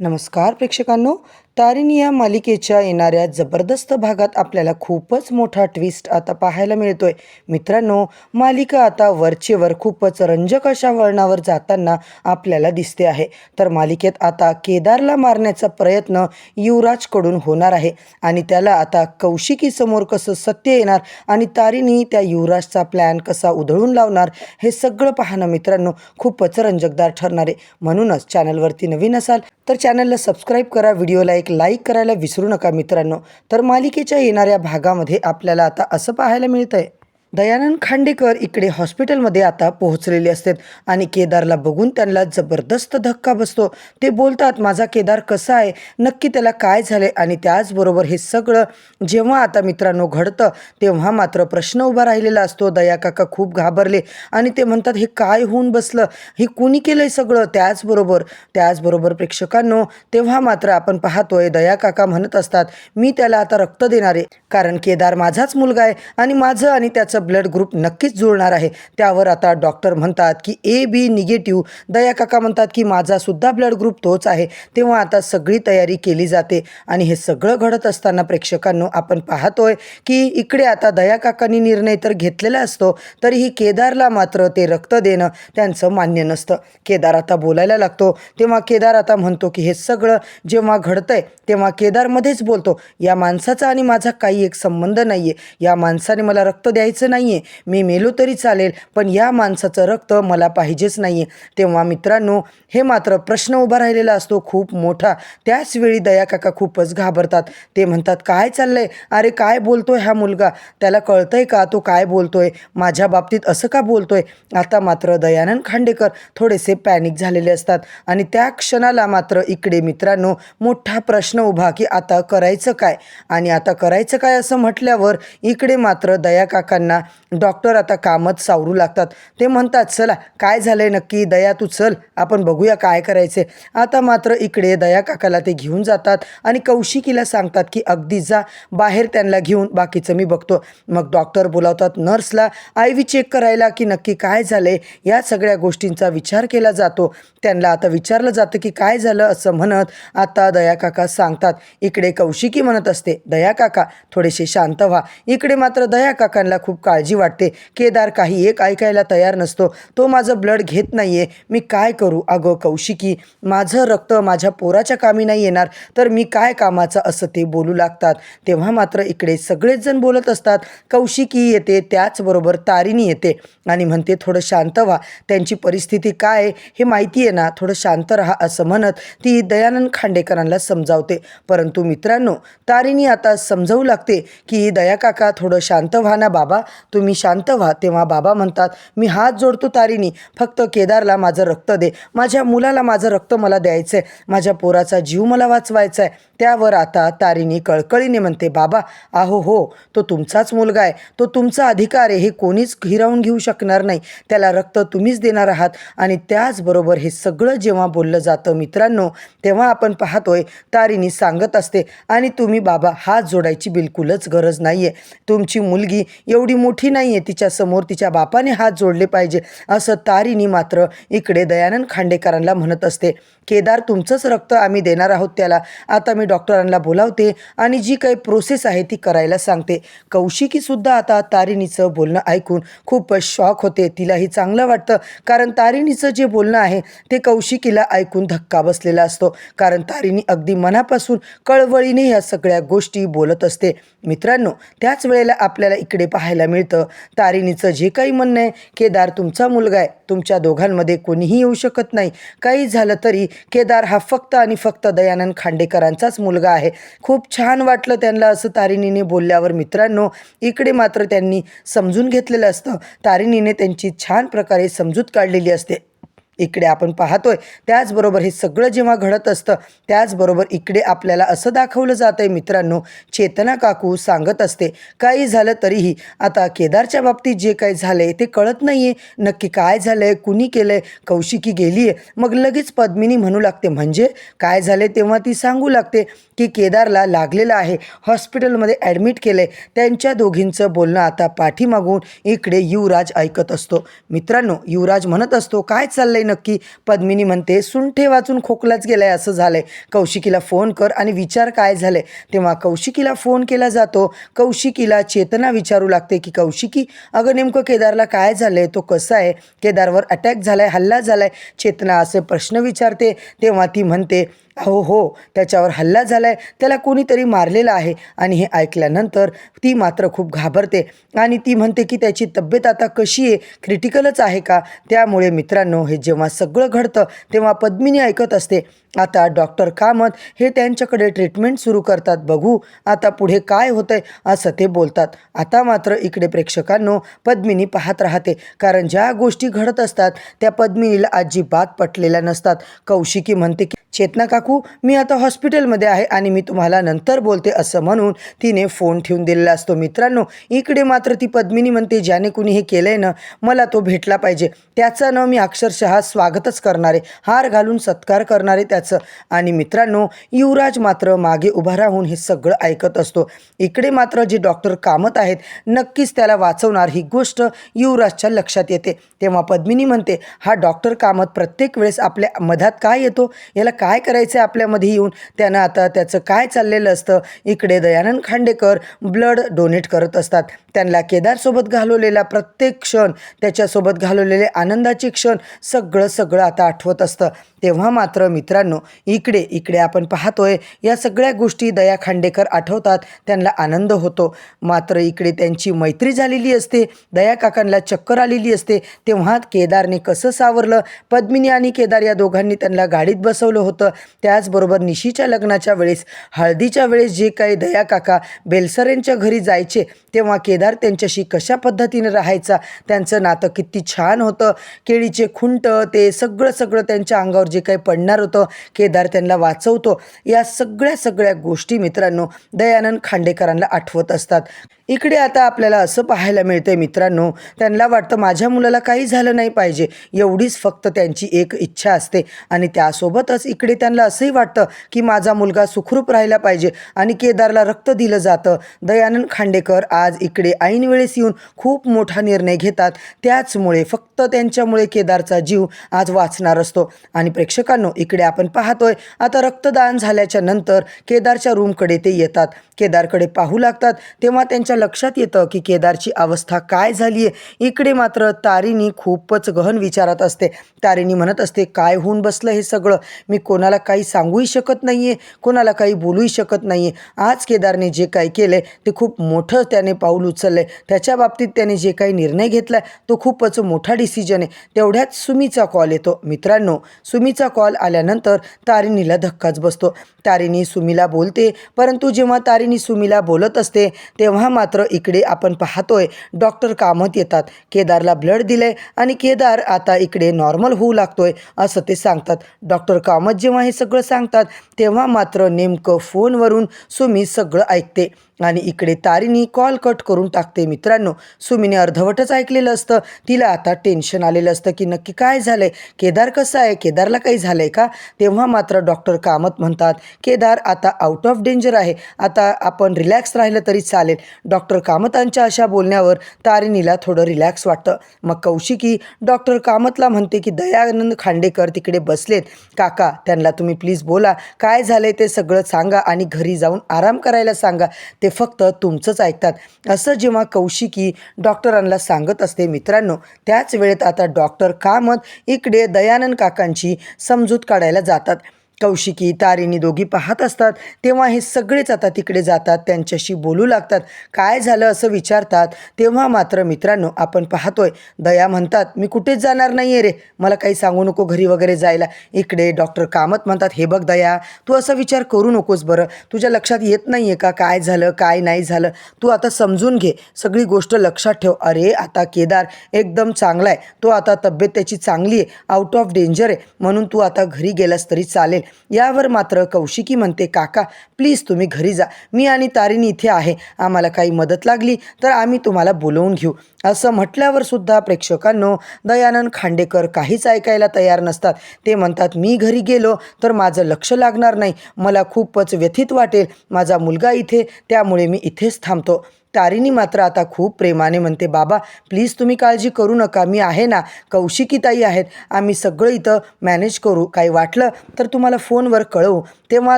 नमस्कार प्रेक्षकांनो. तारिणी या मालिकेच्या येणाऱ्या जबरदस्त भागात आपल्याला खूपच मोठा ट्विस्ट आता पाहायला मिळतोय. मित्रांनो मालिका आता वरचेवर खूपच रंजक अशा वळणावर जाताना आपल्याला दिसते आहे. तर मालिकेत आता केदारला मारण्याचा प्रयत्न युवराजकडून होणार आहे आणि त्याला आता कौशिकीसमोर कसं सत्य येणार आणि तारिणी त्या युवराजचा प्लॅन कसा उधळून लावणार हे सगळं पाहणं मित्रांनो खूपच रंजकदार ठरणार आहे. म्हणूनच चॅनलवरती नवीन असाल तर चॅनलला सबस्क्राईब करा व्हिडिओला एक लाईक करायला विसरू नका मित्रांनो. तर मालिकेच्या येणाऱ्या भागामध्ये आपल्याला आता असं पाहायला मिळतं आहे दयानंद खांडेकर इकडे हॉस्पिटलमध्ये आता पोहोचलेले असतात आणि केदारला बघून त्यांना जबरदस्त धक्का बसतो. ते बोलतात माझा केदार कसा आहे? नक्की त्याला काय झाले आणि त्याचबरोबर हे सगळं जेव्हा आता मित्रांनो घडतं तेव्हा मात्र प्रश्न उभा राहिलेला असतो. दया काका खूप घाबरले आणि ते म्हणतात हे काय होऊन बसलं? हे कुणी केलंय सगळं? त्याचबरोबर त्याचबरोबर प्रेक्षकांनो तेव्हा मात्र आपण पाहतोय दया काका म्हणत असतात मी त्याला आता रक्त देणार आहे कारण केदार माझाच मुलगा आहे आणि माझं आणि त्याचं ब्लड ग्रुप नक्कीच जुळणार आहे. त्यावर आता डॉक्टर म्हणतात की ए बी निगेटिव्ह. दया काका म्हणतात की माझासुद्धा ब्लड ग्रुप तोच आहे. तेव्हा आता सगळी तयारी केली जाते. आणि हे सगळं घडत असताना प्रेक्षकांनो आपण पाहतोय की इकडे आता दया काकांनी निर्णय तर घेतलेला असतो तरीही केदारला मात्र ते रक्त देणं त्यांचं मान्य नसतं. केदार आता बोलायला लागतो. तेव्हा केदार आता म्हणतो की हे सगळं जेव्हा घडतंय तेव्हा केदारमध्येच बोलतो. या माणसाचा आणि माझा काही एक संबंध नाही आहे या माणसाने मला रक्त द्यायचं नाही आहे मी मेलो तरी चालेल पण या माणसाचं रक्त मला पाहिजेच नाही आहे तेव्हा मित्रांनो हे मात्र प्रश्न उभा राहिलेला असतो खूप मोठा. त्याचवेळी दया काका खूपच घाबरतात. ते म्हणतात काय चाललंय? अरे काय बोलतोय हा मुलगा? त्याला कळतंय का तो काय बोलतोय? माझ्या बाबतीत असं का बोलतोय? आता मात्र दयानंद खांडेकर थोडेसे पॅनिक झालेले असतात. आणि त्या क्षणाला मात्र इकडे मित्रांनो मोठा प्रश्न उभा की आता करायचं काय? आणि आता करायचं काय असं म्हटल्यावर इकडे मात्र दया काकांना डॉक्टर आता कामच सावरू लागतात. ते म्हणतात चला काय झालंय नक्की? दया तू चल आपण बघूया काय करायचे आता मात्र इकडे दया काकाला ते घेऊन जातात आणि कौशिकीला सांगतात की अगदी जा बाहेर त्यांना घेऊन बाकीचं मी बघतो. मग डॉक्टर बोलावतात नर्सला आय व्ही चेक करायला की नक्की काय झालंय? या सगळ्या गोष्टींचा विचार केला जातो. त्यांना आता विचारलं जातं की काय झालं असं म्हणत आता दया काका सांगतात. इकडे कौशिकी म्हणत असते दया काका थोडेसे शांत व्हा. इकडे मात्र दया काकांना खूप काळजी वाटते. केदार काही एक ऐकायला तयार नसतो. तो माझं ब्लड घेत नाही आहे मी काय करू? अगं कौशिकी माझं रक्त माझ्या पोराच्या कामी नाही येणार. तर मी काय कामाचं असं ते बोलू लागतात. तेव्हा मात्र इकडे सगळेच जण बोलत असतात. कौशिकी येते त्याचबरोबर तारिणी येते. आणि म्हणते थोडं शांत व्हा. त्यांची परिस्थिती काय आहे? हे माहिती आहे ना. थोडं शांत राहा असं म्हणत ती दयानंद खांडेकरांना समजावते. परंतु मित्रांनो तारिणी आता समजावू लागते की दया काका थोडं शांत व्हा ना बाबा. तुम्ही शांत व्हा. तेव्हा बाबा म्हणतात मी हात जोडतो तारीनी फक्त केदारला माझं रक्त दे. माझ्या मुलाला माझं रक्त मला द्यायचं आहे माझ्या पोराचा जीव मला वाचवायचा आहे त्यावर आता तारीनी कळकळीने म्हणते बाबा आहो हो तो तुमचाच मुलगा आहे. तो तुमचा अधिकार आहे. हे कोणीच हिरावून घेऊ शकणार नाही. त्याला रक्त तुम्हीच देणार आहात. आणि त्याचबरोबर हे सगळं जेव्हा बोललं जातं मित्रांनो तेव्हा आपण पाहतोय तारीनी सांगत असते आणि तुम्ही बाबा हात जोडायची बिलकुलच गरज नाही आहे तुमची मुलगी एवढी मोठी नाही आहे तिच्यासमोर तिच्या बापाने हात जोडले पाहिजे असं तारिणी मात्र इकडे दयानंद खांडेकरांना म्हणत असते. केदार तुमचंच रक्त आम्ही देणार आहोत त्याला. आता मी डॉक्टरांना बोलावते आणि जी काही प्रोसेस आहे ती करायला सांगते. कौशिकीसुद्धा आता तारिणीचं बोलणं ऐकून खूप शॉक होते. तिलाही चांगलं वाटतं कारण तारिणीचं जे बोलणं आहे ते कौशिकीला ऐकून धक्का बसलेला असतो. कारण तारिणी अगदी मनापासून कळवळीने या सगळ्या गोष्टी बोलत असते. मित्रांनो त्याच वेळेला आपल्याला इकडे पाहायला मिळतं. तारिणीचं जे काही म्हणणं आहे केदार तुमचा मुलगा आहे. तुमच्या दोघांमध्ये कोणीही येऊ शकत नाही. काही झालं तरी केदार हा फक्त आणि फक्त दयानंद खांडेकरांचाच मुलगा आहे. खूप छान वाटलं त्यांना असं तारिणीने बोलल्यावर मित्रांनो. इकडे मात्र त्यांनी समजून घेतलेलं असतं. तारिणीने त्यांची छान प्रकारे समजूत काढलेली असते. इकडे आपण पाहतोय. त्याचबरोबर हे सगळं जेव्हा घडत असतं त्याचबरोबर इकडे आपल्याला असं दाखवलं जातं आहे मित्रांनो चेतना काकू सांगत असते काही झालं तरीही आता केदारच्या बाबतीत जे काही झालं आहे ते कळत नाही आहे नक्की काय झालं आहे कुणी केलं आहे कौशिकी गेली आहे मग लगेच पद्मिनी म्हणू लागते म्हणजे? काय झाले तेव्हा ती सांगू लागते. की केदारला लागलेलं आहे. हॉस्पिटलमध्ये ॲडमिट केलं आहे त्यांच्या दोघींचं बोलणं आता पाठीमागून इकडे युवराज ऐकत असतो. मित्रांनो युवराज म्हणत असतो काय चाललंय नक्की? पद्मिनी म्हणते सुंठे वाचून खोकलाच गेलाय असं झालंय. कौशिकीला फोन कर आणि विचार काय झालंय. तेव्हा कौशिकीला फोन केला जातो. कौशिकीला चेतना विचारू लागते की कौशिकी अगं नेमकं केदारला काय झालंय? तो कसा आहे? केदारवर अटॅक झालाय हल्ला झालाय? चेतना असे प्रश्न विचारते. तेव्हा ती म्हणते हो हो त्याच्यावर हल्ला झाला आहे त्याला कोणीतरी मारलेलं आहे. आणि हे ऐकल्यानंतर ती मात्र खूप घाबरते. आणि ती म्हणते की त्याची तब्येत आता कशी आहे? क्रिटिकलच आहे का? त्यामुळे मित्रांनो हे जेव्हा सगळं घडतं तेव्हा पद्मिनी ऐकत असते. आता डॉक्टर कामत हे त्यांच्याकडे ट्रीटमेंट सुरू करतात. बघू आता पुढे काय होतंय असं ते बोलतात. आता मात्र इकडे प्रेक्षकांनो पद्मिनी पाहत राहते. कारण ज्या गोष्टी घडत असतात त्या पद्मिनीला अजिबात पटलेल्या नसतात. कौशिकी म्हणते की चेतना काकू मी आता हॉस्पिटलमध्ये आहे आणि मी तुम्हाला नंतर बोलते असं म्हणून तिने फोन ठेवून दिलेला असतो. मित्रांनो इकडे मात्र ती पद्मिनी म्हणते ज्याने कुणी हे केलं आहे ना मला तो भेटला पाहिजे. त्याचं ना मी अक्षरशः स्वागतच करणारे हार घालून सत्कार करणारे त्याचं. आणि मित्रांनो युवराज मात्र मागे उभा राहून हे सगळं ऐकत असतो. इकडे मात्र जे डॉक्टर कामत आहेत नक्कीच त्याला वाचवणार ही गोष्ट युवराजच्या लक्षात येते. तेव्हा पद्मिनी म्हणते हा डॉक्टर कामत प्रत्येक वेळेस आपल्या मधात काय येतो? याला काय करायचं? आहे आपल्यामध्ये येऊन त्यानं आता त्याचं काय चाललेलं असतं इकडे दयानंद खांडेकर ब्लड डोनेट करत असतात. त्यांना केदारसोबत घालवलेला प्रत्येक क्षण त्याच्यासोबत घालवलेले आनंदाचे क्षण सगळं सगळं आता आठवत असतं. तेव्हा मात्र मित्रांनो इकडे इकडे आपण पाहतोय या सगळ्या गोष्टी दया खांडेकर आठवतात त्यांना आनंद होतो. मात्र इकडे त्यांची मैत्री झालेली असते दया काकांना चक्कर आलेली असते. तेव्हा केदारने कसं सावरलं? पद्मिनी आणि केदार या दोघांनी त्यांना गाडीत बसवलं होतं. त्याचबरोबर निशीच्या लग्नाच्या वेळेस हळदीच्या वेळेस जे काही दया काका बेलसरेंच्या घरी जायचे तेव्हा केदार त्यांच्याशी कशा पद्धतीने राहायचा त्यांचं नातं किती छान होतं केळीचे खुंट ते सगळं सगळं त्यांच्या अंगावर जे काही पडणार होतं केदार त्यांना वाचवतो. या सगळ्या सगळ्या गोष्टी मित्रांनो दयानंद खांडेकरांना आठवत असतात. इकडे आता आपल्याला असं पाहायला मिळते मित्रांनो त्यांना वाटतं माझ्या मुलाला काही झालं नाही पाहिजे एवढीच फक्त त्यांची एक इच्छा असते आणि त्यासोबतच इकडे त्यांना असंही वाटतं की माझा मुलगा सुखरूप राहिला पाहिजे आणि केदारला रक्त दिलं जातं. दयानंद खांडेकर आज इकडे ऐन वेळेस येऊन खूप मोठा निर्णय घेतात. त्याचमुळे फक्त त्यांच्यामुळे केदारचा जीव आज वाचणार असतो. आणि प्रेक्षकांनो इकडे आपण पाहतोय आता रक्तदान झाल्याच्यानंतर केदारच्या रूमकडे ते येतात. केदारकडे पाहू लागतात. तेव्हा त्यांच्या लक्षात येतं की केदारची अवस्था काय झाली आहे इकडे मात्र तारिणी खूपच गहन विचारात असते. तारिणी म्हणत असते काय होऊन बसलं हे सगळं? मी कोणाला काय काही सांगूही शकत नाही आहे कोणाला काही बोलूही शकत नाही आहे आज केदारने जे काही केलं आहे ते खूप मोठं त्याने पाऊल उचललं आहे त्याच्या बाबतीत त्याने जे काही निर्णय घेतला आहे तो खूपच मोठा डिसिजन आहे. तेवढ्यात सुमीचा कॉल येतो. मित्रांनो सुमीचा कॉल आल्यानंतर तारिणीला धक्काच बसतो. तारिणी सुमीला बोलते परंतु जेव्हा तारिणी सुमीला बोलत असते तेव्हा मात्र इकडे आपण पाहतोय डॉक्टर कामत येतात. केदारला ब्लड दिलंय आणि केदार आता इकडे नॉर्मल होऊ लागतोय असं ते सांगतात. डॉक्टर कामत जेव्हा हे सगळं सांगतात तेव्हा मात्र नेमकं फोनवरून सुमी सगळं ऐकते. आणि इकडे तारिणी कॉल कट करून टाकते मित्रांनो. सुमीने अर्धवटच ऐकलेलं असतं. तिला आता टेन्शन आलेलं असतं की नक्की काय झालंय? केदार कसं आहे? केदारला काही झालंय का? तेव्हा मात्र डॉक्टर कामत म्हणतात केदार आता आउट ऑफ डेंजर आहे. आता आपण रिलॅक्स राहिलं तरी चालेल. डॉक्टर कामतांच्या अशा बोलण्यावर तारिणीला थोडं रिलॅक्स वाटतं. मग कौशिकी डॉक्टर कामतला म्हणते की दयानंद खांडेकर तिकडे बसलेत. काका त्यांना तुम्ही प्लीज बोला. काय झालंय ते सगळं सांगा आणि घरी जाऊन आराम करायला सांगा. ते फक्त तुमचंच ऐकतात. असं जेव्हा कौशिकी डॉक्टरांना सांगत असते मित्रांनो त्याच वेळेत आता डॉक्टर कामत इकडे दयानंद काकांची समजूत काढायला जातात. कौशिकी तारिणी दोघी पाहत असतात. तेव्हा हे सगळेच आता तिकडे जातात. त्यांच्याशी बोलू लागतात. काय झालं असं विचारतात. तेव्हा मात्र मित्रांनो आपण पाहतोय. दया म्हणतात मी कुठेच जाणार नाही आहे रे. मला काही सांगू नको घरी वगैरे जायला. इकडे डॉक्टर कामत म्हणतात हे बघ दया तू असा विचार करू नकोस बरं. तुझ्या लक्षात येत नाही आहे का? काय झालं? काय नाही झालं? तू आता समजून घे. सगळी गोष्ट लक्षात ठेव. अरे आता केदार एकदम चांगला आहे तो आता तब्येत त्याची चांगली आहे आउट ऑफ डेंजर आहे. म्हणून तू आता घरी गेलास तरी चालेल. यावर मात्र कौशिकी म्हणते काका प्लीज तुम्ही घरी जा. मी आणि तारिणी इथे आहे. आम्हाला काही मदत लागली तर आम्ही तुम्हाला बोलवून घेऊ. असं म्हटल्यावर सुद्धा प्रेक्षकांनो दयानंद खांडेकर काहीच ऐकायला तयार नसतात. ते म्हणतात मी घरी गेलो तर माझं लक्ष लागणार नाही. मला खूपच व्यथित वाटेल. माझा मुलगा इथे त्यामुळे मी इथेच थांबतो. तारिणी मात्र आता खूप प्रेमाने म्हणते बाबा प्लीज तुम्ही काळजी करू नका मी आहे ना कौशिकीताई आहेत आम्ही सगळं इथं मॅनेज करू काही वाटलं तर तुम्हाला फोनवर कळवू. तेव्हा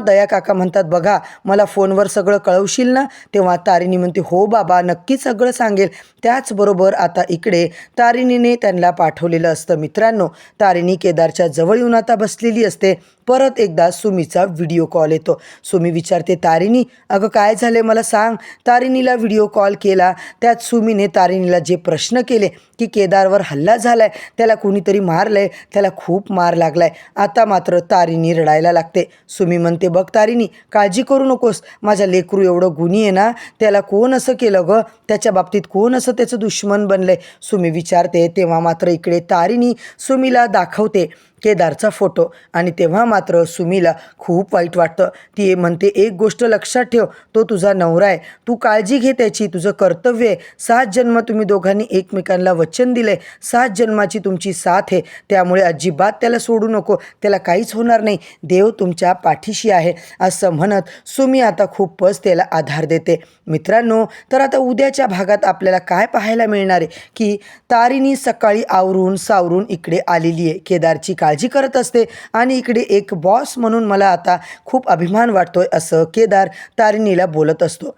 दया काका म्हणतात बघा मला फोनवर सगळं कळवशील ना? तेव्हा तारिणी म्हणते हो बाबा नक्की सगळं सांगेल. त्याचबरोबर आता इकडे तारिणीने त्यांना पाठवलेलं असतं मित्रांनो तारिणी केदारच्या जवळ येऊन आता बसलेली असते. परत एकदा सुमीचा व्हिडिओ कॉल येतो. सुमी विचारते तारिणी अगं काय झाले मला सांग. तारिणीला व्हिडिओ कॉल केला. त्यात सुमीने तारिणीला जे प्रश्न केले की केदारवर हल्ला झालाय. त्याला कोणीतरी मारलंय. त्याला खूप मार लागलाय. आता मात्र तारिणी रडायला लागते. सुमी म्हणते बघ तारिणी काळजी करू नकोस. माझ्या लेकरू एवढं गुणी आहे ना त्याला कोण असं केलं गं? त्याच्या बाबतीत कोण असं त्याचं दुश्मन बनलंय? सुमी विचारते. तेव्हा मात्र इकडे तारिणी सुमीला दाखवते केदारचा फोटो. आणि तेव्हा मात्र सुमीला खूप वाईट वाटतं. ती म्हणते एक गोष्ट लक्षात ठेव. तो तुझा नवरा आहे. तू काळजी घे त्याची. तुझं कर्तव्य आहे. सात जन्म तुम्ही दोघांनी एकमेकांना वचन दिलं आहे सात जन्माची तुमची साथ आहे. त्यामुळे अजिबात त्याला सोडू नको. त्याला काहीच होणार नाही. देव तुमच्या पाठीशी आहे असं म्हणत सुमी आता खूपच त्याला आधार देते. मित्रांनो तर आता उद्याच्या भागात आपल्याला काय पाहायला मिळणार आहे? की तारिणी सकाळी आवरून सावरून इकडे आलेली आहे. केदारची काळजी करत असते आणि इकडे एक बॉस म्हणून मला आता खूप अभिमान वाटतोय असं केदार तारिणीला बोलत असतो.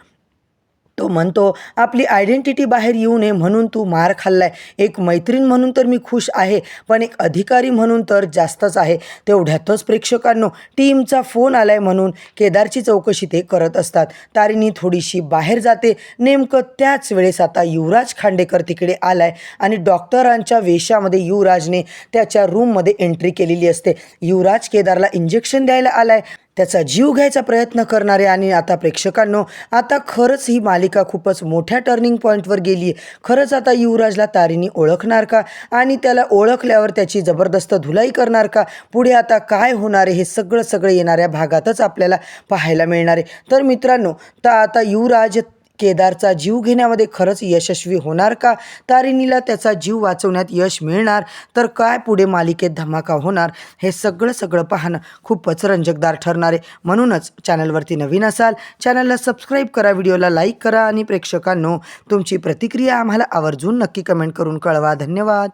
तो म्हणतो आपली आयडेंटिटी बाहेर येऊ नये म्हणून तू मार खाल्लाय. एक मैत्रीण म्हणून तर मी खुश आहे पण एक अधिकारी म्हणून तर जास्तच आहे. तेवढ्यातच प्रेक्षकांनो टीमचा फोन आलाय म्हणून केदारची चौकशी ते करत असतात. तारिणी थोडीशी बाहेर जाते. नेमकं त्याच वेळेस आता युवराज खांडेकर तिकडे आलाय आणि डॉक्टरांच्या वेशामध्ये युवराजने त्याच्या रूममध्ये एंट्री केलेली असते. युवराज केदारला इंजेक्शन द्यायला आलाय. त्याचा जीव घ्यायचा प्रयत्न करणारे आणि आता प्रेक्षकांनो आता खरंच ही मालिका खूपच मोठ्या टर्निंग पॉईंटवर गेली आहे खरंच आता युवराजला तारिणी ओळखणार का? आणि त्याला ओळखल्यावर त्याची जबरदस्त धुलाई करणार का? पुढे आता काय होणार आहे? हे सगळं सगळं येणाऱ्या भागातच आपल्याला पाहायला मिळणार आहे. तर मित्रांनो तर आता युवराज केदारचा जीव घेण्यामध्ये खरंच यशस्वी होणार का? तारिणीला त्याचा जीव वाचवण्यात यश मिळणार? तर काय पुढे मालिकेत धमाका होणार? हे सगळं सगळं पाहणं खूपच रंजकदार ठरणार आहे. म्हणूनच चॅनलवरती नवीन असाल चॅनलला सबस्क्राईब करा व्हिडिओला लाईक करा आणि प्रेक्षकांनो तुमची प्रतिक्रिया आम्हाला आवर्जून नक्की कमेंट करून कळवा. धन्यवाद.